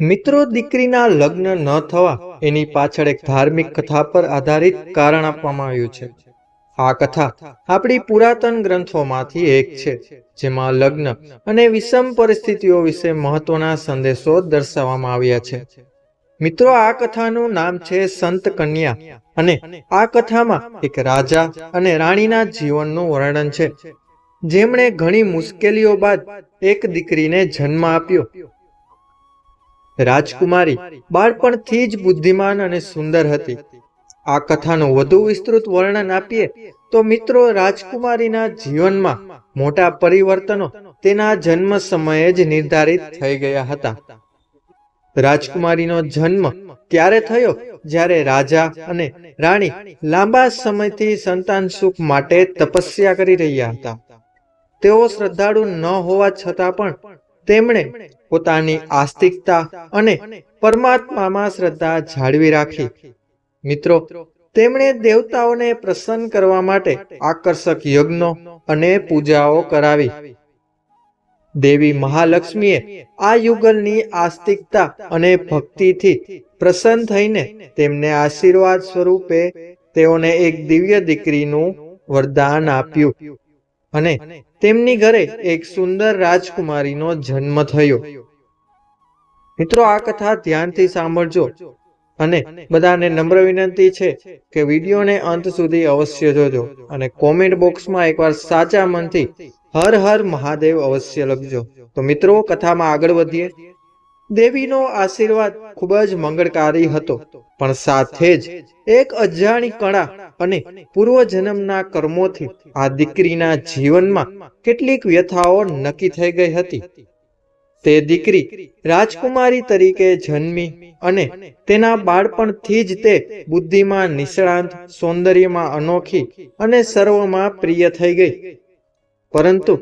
મિત્રો દીકરીના લગ્ન ન થવા એની પાછળ એક ધાર્મિક કથા પર આધારિત કારણ આપવામાં આવ્યું છે. આ કથા આપણી પુરાતન ગ્રંથોમાંથી એક છે, જેમાં લગ્ન અને વિષમ પરિસ્થિતિઓ વિશે મહત્વના સંદેશો દર્શાવવામાં આવ્યા છે. મિત્રો, આ કથાનું નામ છે સંત કન્યા અને આ કથામાં એક રાજા અને રાણીના જીવનનું વર્ણન છે. જેમણે ઘણી મુશ્કેલીઓ બાદ એક દીકરીને જન્મ આપ્યો. રાજકુમારી બાળપણથી જ બુદ્ધિમાન અને સુંદર હતી. આ કથાનું વધુ વિસ્તૃત વર્ણન આપીએ તો મિત્રો રાજકુમારીના જીવનમાં મોટા પરિવર્તનો તેના જન્મ સમયે જ નિર્ધારિત થઈ ગયા હતા. રાજકુમારીનો જન્મ ત્યારે થયો? જ્યારે રાજા અને રાણી લાંબા સમયથી સંતાન સુખ માટે તપસ્યા કરી રહ્યા હતા. તેઓ શ્રદ્ધાળુ ન હોવા છતાં પણ તેમણે પોતાની આસ્તિકતા અને પરમાત્મામાં શ્રદ્ધા જાળવી રાખી. મિત્રો, તેમણે દેવતાઓને પ્રસન્ન કરવા માટે આકર્ષક યજ્ઞો અને પૂજાઓ કરાવી. દેવી મહાલક્ષ્મીએ આ યુગલની આસ્તિકતા અને ભક્તિથી પ્રસન્ન થઈને તેમને આશીર્વાદ સ્વરૂપે તેઓને એક દિવ્ય દીકરીનું વરદાન આપ્યું અને તેમની ઘરે એક સુંદર રાજકુમારીનો જન્મ થયો. મિત્રો, આ કથા ધ્યાનથી સાંભળજો અને બધાને નમ્ર વિનંતી છે કે વિડીયોને અંત સુધી અવશ્ય જોજો અને કોમેન્ટ બોક્સમાં એકવાર સાચા મનથી હર હર મહાદેવ અવશ્ય લખજો. તો મિત્રો, કથામાં આગળ વધીએ. દેવીનો આશીર્વાદ ખૂબ જ મંગળકારી હતો, પણ સાથે જ એક અજાણી કળા અને પૂર્વજન્મના કર્મોથી આ દીકરીના જીવનમાં કેટલીક વ્યથાઓ નક્કી થઈ ગઈ હતી. તે દીકરી રાજકુમારી તરીકે જન્મી અને તેના બાળપણથી જ તે બુદ્ધિમાં નિષ્ણાંત, સૌંદર્યમાં અનોખી અને સર્વમાં પ્રિય થઈ ગઈ. પરંતુ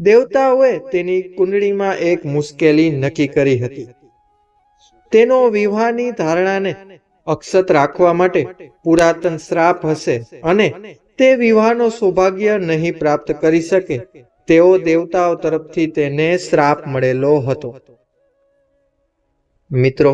દેવતાઓએ તેની કુંડળીમાં એક મુશ્કેલી નક્કી કરી હતી. તેનો વિવાહની ધારણાને અક્ષત રાખવા માટે પુરાતન શ્રાપ હશે અને તે વિવાહનો સૌભાગ્ય નહીં પ્રાપ્ત કરી શકે તેઓ દેવતાઓ તરફથી તેને શ્રાપ મળેલો હતો. મિત્રો,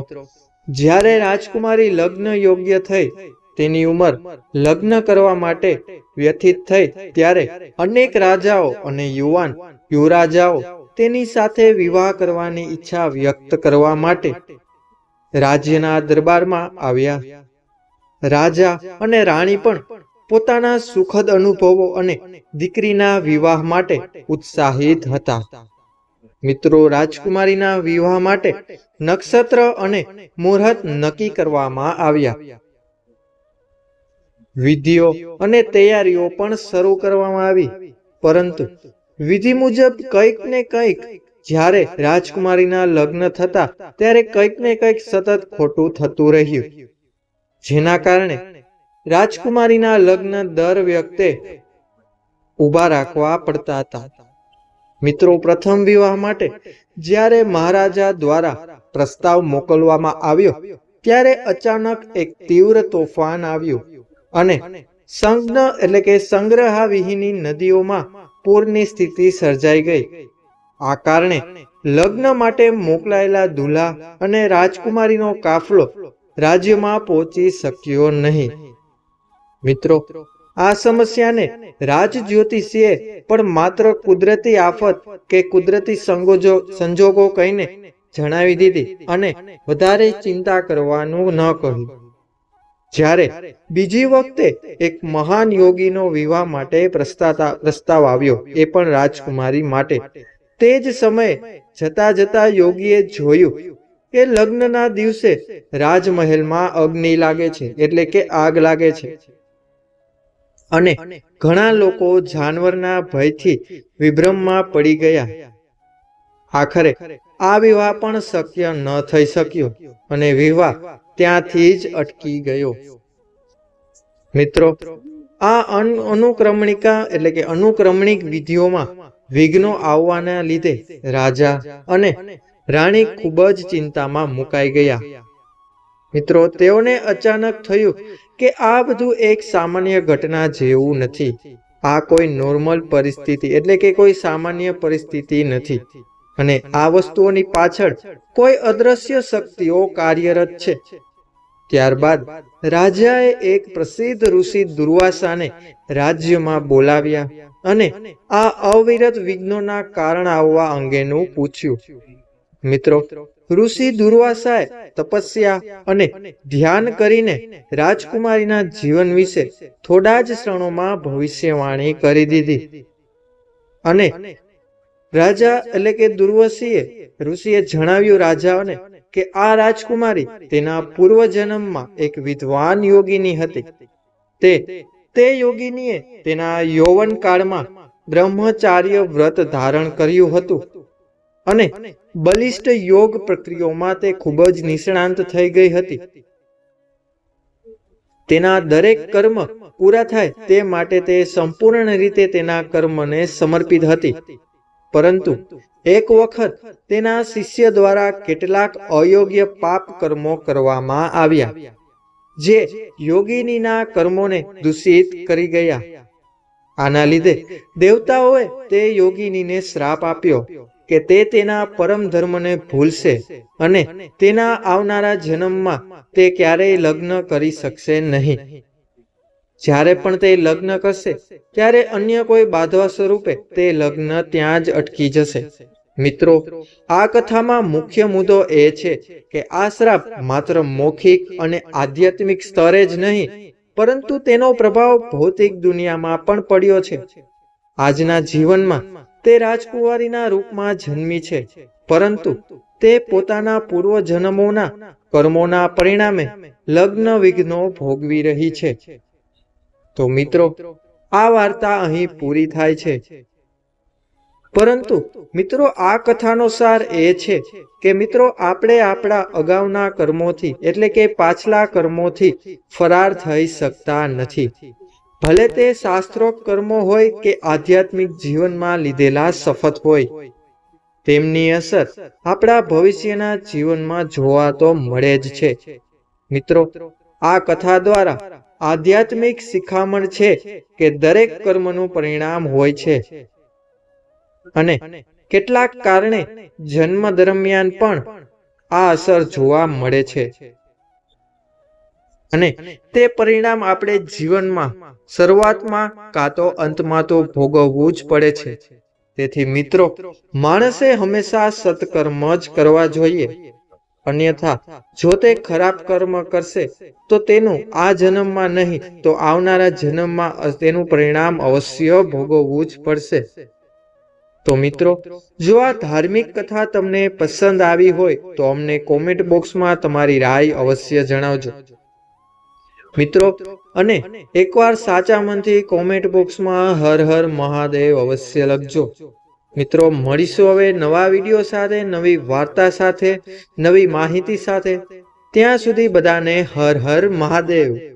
જ્યારે રાજકુમારી લગ્ન યોગ્ય થઈ તેની ઉંમર લગ્ન કરવા માટે વ્યથિત થઈ ત્યારે અનેક રાજાઓ અને યુવાન યુવરાજાઓ તેની સાથે વિવાહ કરવાની ઈચ્છા વ્યક્ત કરવા માટે રાજ્યના દરબારમાં આવ્યા. રાજા અને રાણી પણ પોતાના સુખદ અનુભવો અને દીકરીના વિવાહ માટે ઉત્સાહિત હતા. મિત્રો, રાજકુમારીના વિવાહ માટે નક્ષત્ર અને મુહૂર્ત નક્કી કરવામાં આવ્યા. વિધિઓ અને તૈયારીઓ પણ શરૂ કરવામાં આવી. પરંતુ વિધિ મુજબ કંઈક ને કંઈક જ્યારે રાજકુમારીના લગ્ન થતા ત્યારે કંઈક ને કંઈક સતત ખોટું થતું રહ્યું. જેના કારણે રાજકુમારીના લગ્ન દર વ્યક્તે ઊભા રાખવા પડતા હતા. મિત્રો, પ્રથમ વિવાહ માટે જ્યારે મહારાજા દ્વારા પ્રસ્તાવ મોકલવામાં આવ્યો, ત્યારે અચાનક એક તીવ્ર તોફાન આવ્યું. અને સંગ્ન એટલે કે સંગ્રહાવિહીની નદીઓમાં પૂરની સ્થિતિ સર્જાઈ ગઈ. આ કારણે લગ્ન માટે મોકલાયેલા દુલ્હા અને રાજકુમારીનો કાફલો રાજ્યમાં પહોંચી શક્યો નહીં. મિત્રો, આ સમસ્યાને રાજ જ્યોતિષીએ પણ માત્ર કુદરતી આફત કે કુદરતી સંગોજો, સંજોગો કહીને જણાવી દીધી અને વધારે ચિંતા કરવાનું ન કહ્યું. જ્યારે બીજી વખતે એક મહાન યોગીનો વિવાહ માટે પ્રસ્તાવ આવ્યો, એ પણ રાજકુમારી માટે. તે જ સમયે જતા જતા યોગીએ જોયું કે લગ્નના દિવસે રાજમહેલમાં અગ્નિ લાગે છે, એટલે કે આગ લાગે છે. અને ઘણા લોકો જાનવરના ભયથી વિભ્રમમાં પડી ગયા. આખરે આ વિવાહ પણ શક્ય ન થઈ શક્યો અને વિવાહ ત્યાંથી જ અટકી ગયો. મિત્રો, આ અનુક્રમણિકા એટલે કે અનુક્રમણિક વિધિઓમાં વિઘ્નો આવવાના લીધે રાજા અને રાણી ખૂબ જ ચિંતામાં મુકાઈ ગયા. મિત્રો, તેઓને અચાનક થયું કે આ બધું એક સામાન્ય ઘટના જેવું નથી. આ કોઈ નોર્મલ પરિસ્થિતિ એટલે કે કોઈ સામાન્ય પરિસ્થિતિ નથી. અને આ વસ્તુઓની પાછળ કોઈ અદ્રશ્ય શક્તિઓ કાર્યરત છે. ત્યારબાદ રાજાએ એક પ્રસિદ્ધ ઋષિ દુર્વાસાને રાજ્યમાં બોલાવ્યા અને આ અવિરત વિઘ્નોના કારણ આવવા અંગેનું પૂછ્યું. મિત્રો, ઋષિ દુર્વાસાએ તપસ્યા અને ધ્યાન કરીને રાજકુમારીના જીવન વિશે થોડા જ ક્ષણોમાં ભવિષ્યવાણી કરી દીધી. અને રાજા એટલે કે દુર્વસીએ ઋષિએ જણાવ્યું, રાજાઓને કે આ રાજકુમારી તેના પૂર્વજન્મમાં એક વિદ્વાન યોગીની હતી. તે તે યોગીનીએ તેના યૌવન કાળમાં બ્રહ્મચાર્ય વ્રત ધારણ કર્યું હતું અને બલિષ્ઠ યોગ પ્રક્રિયાઓમાં તે ખૂબ જ નિષ્ણાંત થઈ ગઈ હતી. તેના દરેક કર્મ પૂરા થાય તે માટે તે સંપૂર્ણ રીતે તેના કર્મને સમર્પિત હતી. પરંતુ એક વખત તેના શિષ્ય દ્વારા કેટલાક અયોગ્ય પાપ કર્મો કરવામાં આવ્યા, જે યોગિનીના કર્મોને દૂષિત કરી ગયા. આના લીધે દેવતાઓએ તે યોગિનીને શ્રાપ આપ્યો કે તે તેના પરમ ધર્મને ભૂલશે અને તેના આવનારા જન્મમાં તે ક્યારેય લગ્ન કરી શકશે નહીં. જ્યારે પણ તે લગ્ન કરશે, ત્યારે અન્ય કોઈ બાધવા સ્વરૂપે તે લગ્ન ત્યાં જ અટકી જશે. મિત્રો, આ કથામાં મુખ્ય મુદ્દો એ છે કે આ શ્રાપ માત્ર મૌખિક અને આધ્યાત્મિક સ્તરે જ નહીં, પરંતુ તેનો પ્રભાવ ભૌતિક દુનિયામાં પણ પડ્યો છે. આજના જીવનમાં તે રાજકુવારીના રૂપમાં જન્મી છે, પરંતુ તે પોતાના પૂર્વ જન્મોના કર્મોના પરિણામે લગ્ન વિઘ્નો ભોગવી રહી છે. તો મિત્રો, આ વાર્તા અહીં પૂરી થાય છે. પરંતુ મિત્રો, આ કથાનો સાર એ છે કે મિત્રો, આપણે આપણા અગાઉના કર્મોથી, એટલે કે પાછલા કર્મોથી ફરાર થઈ શકતા નથી. ભલે તે શાસ્ત્રોક્ત કર્મો હોય કે આધ્યાત્મિક જીવનમાં લીધેલા શપથ હોય, તેમની અસર આપણા ભવિષ્યના જીવનમાં જોવા તો મળે જ છે. મિત્રો, આ કથા દ્વારા આધ્યાત્મિક શિખામણ છે કે દરેક કર્મનું પરિણામ હોય છે. અને કેટલાક કારણે જન્મ દરમિયાન પણ આ અસર જોવા મળે છે. અને તે પરિણામ આપણે જીવનમાં શરૂઆતમાં કાં તો અંતમાં તો ભોગવવું જ પડે છે. તેથી મિત્રો, માણસે હંમેશા સત્કર્મ જ કરવા જોઈએ. અન્યથા, જો તે ખરાબ કર્મ કરશે, તો તેનું આ જન્મમાં નહીં, તો આવનારા જન્મમાં તેનું પરિણામ અવશ્ય ભોગવવું જ પડશે. તો મિત્રો, જો આ ધાર્મિક કથા તમને પસંદ આવી હોય, તો અમને કોમેન્ટ બોક્સમાં તમારી રાય અવશ્ય જણાવજો. મિત્રો, અને એકવાર સાચા મનથી કોમેન્ટ બોક્સમાં હર હર મહાદેવ અવશ્ય લખજો. મિત્રો, મળીશું હવે નવા વીડિયો સાથે, નવી વાર્તા સાથે, નવી માહિતી સાથે. ત્યાં સુધી બધાને હર હર મહાદેવ.